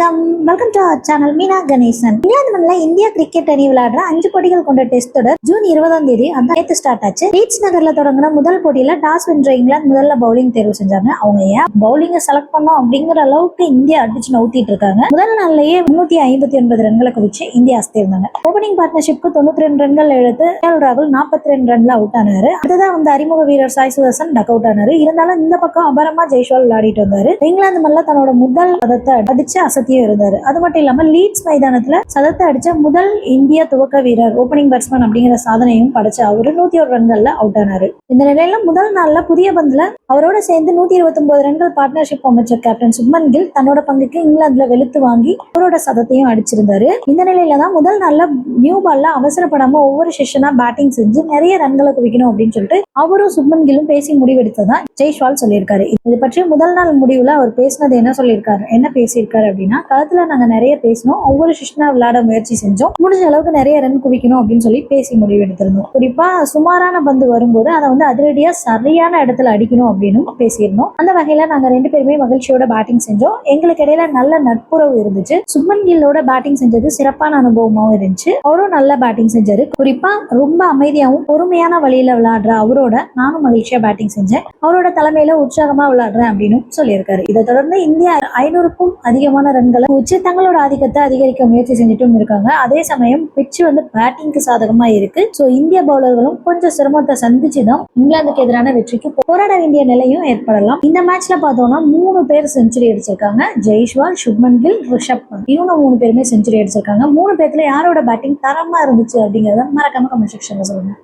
வணக்கம். Welcome to our channel Meena Ganesan England மண்ணில் India cricket அணி விளையாடுற அஞ்சு போட்டிகள் கொண்ட டெஸ்ட் தொடர் ஜூன் இருபதாம் தேதி அந்த நேற்று ஸ்டார்ட் ஆச்சு. பீச் நகர்ல தொடங்கின முதல் போட்டியில டாஸ் வென்ற இங்கிலாந்து முதல்ல பவுலிங் தேர்வு செஞ்சாங்க. அவங்க ஏன் பவுலிங்கை செலக்ட் பண்ணோம் அப்படிங்கிற அளவுக்கு இந்தியா அடிச்சு நவுத்திட்டு இருக்காங்க. முதல் நாள்லயே முன்னூத்தி ஐம்பத்தி ஒன்பது ரன்களை குவிச்சு இந்தியா அசத்திருந்தாங்க. ஓபனிங் பார்ட்னர்ஷிப்க்கு தொண்ணூத்தி ரெண்டு ரன்கள் எடுத்து கேஎல் ராகுல் நாற்பத்தி ரெண்டு ரன்ல அவுட் ஆனாரு. அதுதான் வந்து அறிமுக வீரர் சாய் சுதர்சன் டக் அவுட் ஆனாரு. இருந்தாலும் இந்த பக்கம் அபரமா ஜெய்ஷ்வால் விளையாடிட்டு வந்தாரு. இங்கிலாந்து மல்ல தன்னோட முதல் பதத்தை அடிச்சு அசத்தியும் இருந்தாரு. அது மட்டும் இல்லாம லீட்ஸ் மைதானத்துல சதத்தை அடிச்ச முதல் இந்திய துவக்க வீரர் ஓபனிங் பேட்ஸ்மேன் அப்படிங்கிற சாதனையும் படைச்ச அவரு நூத்தி ஒரு ரன்கள்ல அவுட் ஆனாரு. இந்த நிலையில முதல் நாள்ல புதிய பந்துல அவரோட சேர்ந்து நூத்தி இருபத்தி ஒன்பது ரன்கள் பார்ட்னர்ஷிப் அமைச்சர் கேப்டன் சுப்மன் கில் தன்னோட பங்குக்கு இங்கிலாந்துல வெளுத்து வாங்கி அவரோட சதத்தையும் அடிச்சிருந்தாரு. இந்த நிலையில தான் முதல் நாள்ல நியூ பால்ல அவசரப்படாம ஒவ்வொரு செஷனா பேட்டிங் செஞ்சு நிறைய ரன்களை குவிக்கணும் அப்படின்னு சொல்லிட்டு அவரும் சுப்மன் கிலும் பேசி முடிவெடுத்ததா ஜெய்ஷ்வால் சொல்லியிருக்காரு. இது பற்றி முதல் நாள் முடிவுல அவர் பேசினது என்ன சொல்லியிருக்காரு? என்ன பேசியிருக்காரு அப்படின்னா களத்துல நாங்க நிறைய பேசினோம். ஒவ்வொரு சிஷ்னா விளையாட முயற்சி செஞ்சோம். முடிஞ்ச அளவுக்கு நிறைய ரன் குவிக்கணும் அப்படின்னு சொல்லி பேசி முடிவு எடுத்திருந்தோம். குறிப்பா சுமாரான பந்து வரும்போது அதை வந்து அதிரடியா சரியான இடத்துல அடிக்கணும் அப்படின்னு பேசியிருந்தோம். அந்த வகையில நாங்க ரெண்டு பேருமே மகிழ்ச்சியோட பேட்டிங் செஞ்சோம். எங்களுக்கு இடையில நல்ல நட்புறவு இருந்துச்சு. சுப்மன் கில்லோட பேட்டிங் செஞ்சது சிறப்பான அனுபவமாவும் இருந்துச்சு. அவரும் நல்ல பேட்டிங் செஞ்சாரு. குறிப்பா ரொம்ப அமைதியாகவும் பொறுமையான வழியில விளையாடுற அவரோட நானும் மகிழ்ச்சியா பேட்டிங் செஞ்சேன். அவரோட தலைமையில உற்சாகமா விளையாடுறேன் அப்படின்னு சொல்லியிருக்காரு. இதை தொடர்ந்து இந்தியா ஐநூறுக்கும் அதிகமான ரன் ரன்களை வச்சு தங்களோட ஆதிக்கத்தை அதிகரிக்க முயற்சி செஞ்சுட்டும் இருக்காங்க. அதே சமயம் பிச்சு வந்து பேட்டிங்க்கு சாதகமா இருக்கு. ஸோ இந்திய பவுலர்களும் கொஞ்சம் சிரமத்தை சந்திச்சு தான் இங்கிலாந்துக்கு எதிரான வெற்றிக்கு போராட வேண்டிய நிலையும் ஏற்படலாம். இந்த மேட்ச்ல பார்த்தோம்னா மூணு பேர் செஞ்சுரி அடிச்சிருக்காங்க. ஜெய்ஷ்வால் சுப்மன் கில் ரிஷப் பந்த். இவங்க மூணு பேருமே செஞ்சுரி அடிச்சிருக்காங்க. மூணு பேர்த்துல யாரோட பேட்டிங் தரமா இருந்துச்சு அப்படிங்கறத மறக்காம கமெண்ட் செக்ஷன்ல சொல்லுங்க.